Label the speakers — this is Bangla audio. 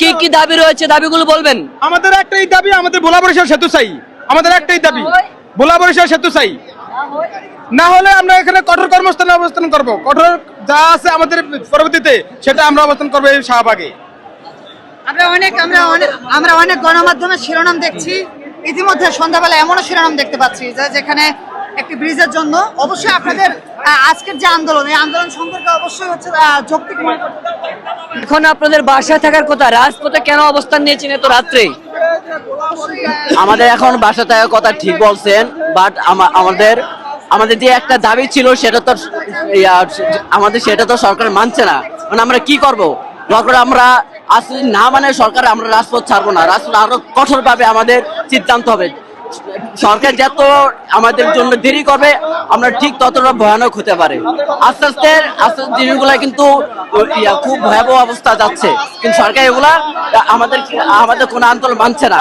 Speaker 1: কি কি দাবি রয়েছে? দাবিগুলো বলবেন।
Speaker 2: আমাদের একটাই দাবি আমাদের ভোলা বরিশাল সেতু চাই আমাদের একটাই দাবি ভোলা বরিশাল সেতু চাই না হলে আমরা এখানে কঠোর কর্মস্থানে অবস্থান করব। কঠোর যা আছে আমাদের পরবর্তীতে সেটা আমরা অবস্থান করব এই শাহবাগে।
Speaker 3: আমরা অনেক আমরা অনেক আমরা অনেক গণমাধ্যমের শিরোনাম দেখছি। ইতিমধ্যে সন্ধ্যাবেলা এমনও শিরোনাম দেখতে পাচ্ছি যে যেখানে একটি ব্রিজের জন্য অবশ্যই আপনাদের আজকের যে আন্দোলন এই আন্দোলন সম্পর্কে অবশ্যই হচ্ছে আহ, যৌক্তিক মনে করতে।
Speaker 1: এখন আপনাদের বাসায় থাকার কথা, রাজপথে কেন অবস্থান নিয়েছেন এত রাত্রে?
Speaker 4: আমাদের এখন বাসা থাকার কথা ঠিক বলছেন বাট আমাদের আমাদের যে একটা দাবি ছিল সেটা তো আমাদের সেটা তো সরকার মানছে না। মানে আমরা কি করব? দরকার আমরা আসলে না মানে সরকার আমরা রাজপথ ছাড়বো না। রাজপথ আরও কঠোর ভাবে আমাদের সিদ্ধান্ত হবে। সরকার যত আমাদের জন্য দেরি করবে, আমরা ঠিক ততটা ভয়ানক হতে পারে। আস্তে আস্তে আস্তে আস্তে জিনিসগুলা কিন্তু খুব ভয়াবহ অবস্থা যাচ্ছে। কিন্তু সরকার এগুলা আমাদের আমাদের কোনো আন্দোলন মানছে না।